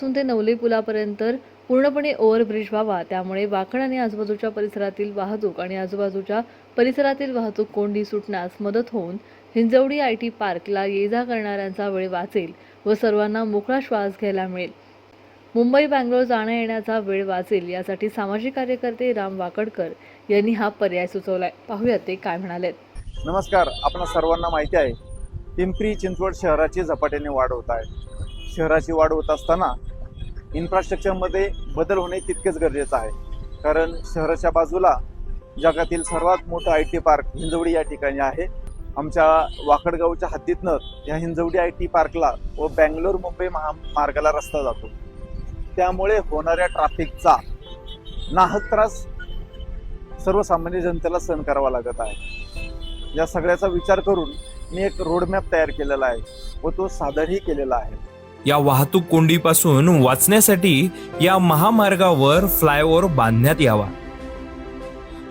पासून ते नवले पुलापर्यंत पूर्णपणे ओव्हरब्रिज व्हावा. त्यामुळे वाकड आणि आजूबाजूच्या परिसरातील वाहतूक आणि आजूबाजूच्या परिसरातील वाहतूक कोंडी सुटण्यास मदत होऊन हिंजवडी आय टी पार्कला ये जा करणाऱ्यांचा वेळ वाचेल व सर्वांना मोकळा श्वास घ्यायला मिळेल. मुंबई बँगलोर जाण्या येण्याचा वेळ वाचेल यासाठी सामाजिक कार्यकर्ते राम वाकडकर यांनी हा पर्याय सुचवलाय. पाहूयात ते काय म्हणाले नमस्कार आपण सर्वांना माहिती आहे पिंपरी चिंचवड शहराची झपाट्याने वाढ होत आहे. शहराची वाढ होत असताना इन्फ्रास्ट्रक्चरमध्ये बदल होणे तितकेच गरजेचं आहे. कारण शहराच्या बाजूला जगातील सर्वात मोठं आय टी पार्क हिंजवडी या ठिकाणी आहे. आमच्या वाकडगावच्या हद्दीतनं या हिंजवडी आय टी पार्कला व बँगलोर मुंबई महामार्गाला रस्ता जातो. त्यामुळे होणाऱ्या ट्रॅफिकचा नाहक त्रास सर्वसामान्य जनतेला सहन करावा लागत आहे. या सगळ्याचा विचार करून मी एक रोडमॅप तयार केलेला आहे व तो सादरही केलेला आहे. या वाहतूक कोंडीपासून वाचण्यासाठी या महामार्गावर फ्लायओव्हर बांधण्यात यावा.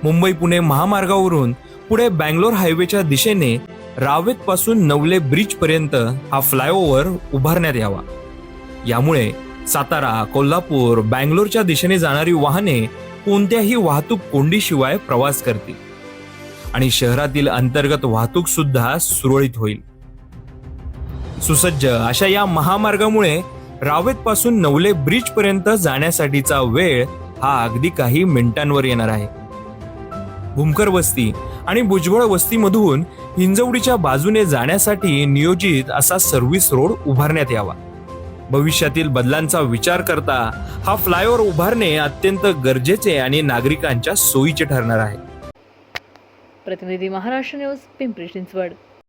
मुंबई पुणे महामार्गावरून पुढे बँगलोर हायवेच्या दिशेने रावेत पासून नवले ब्रिज पर्यंत हा फ्लायओव्हर उभारण्यात यावा. यामुळे सातारा कोल्हापूर बँगलोरच्या दिशेने जाणारी वाहने कोणत्याही वाहतूक कोंडीशिवाय प्रवास करतील आणि शहरातील अंतर्गत वाहतूक सुद्धा सुरळीत होईल. सुसज्ज. अशा या महामार्गामुळे रावेत पासून नवले ब्रिज पर्यंत जाण्यासाठीचा वेळ हा अगदी काही मिनिटांवर येणार आहे. भूमकर वस्ती आणि भुजबळ वस्तीमधून हिंजवडीच्या बाजूने जाण्यासाठी नियोजित असा सर्व्हिस रोड उभारण्यात यावा. भविष्यातील बदलांचा विचार करता हा फ्लायओव्हर उभारणे अत्यंत गरजेचे आणि नागरिकांच्या सोयीचे ठरणार आहे. प्रतिनिधी महाराष्ट्र न्यूज पिंपरी चिंचवड.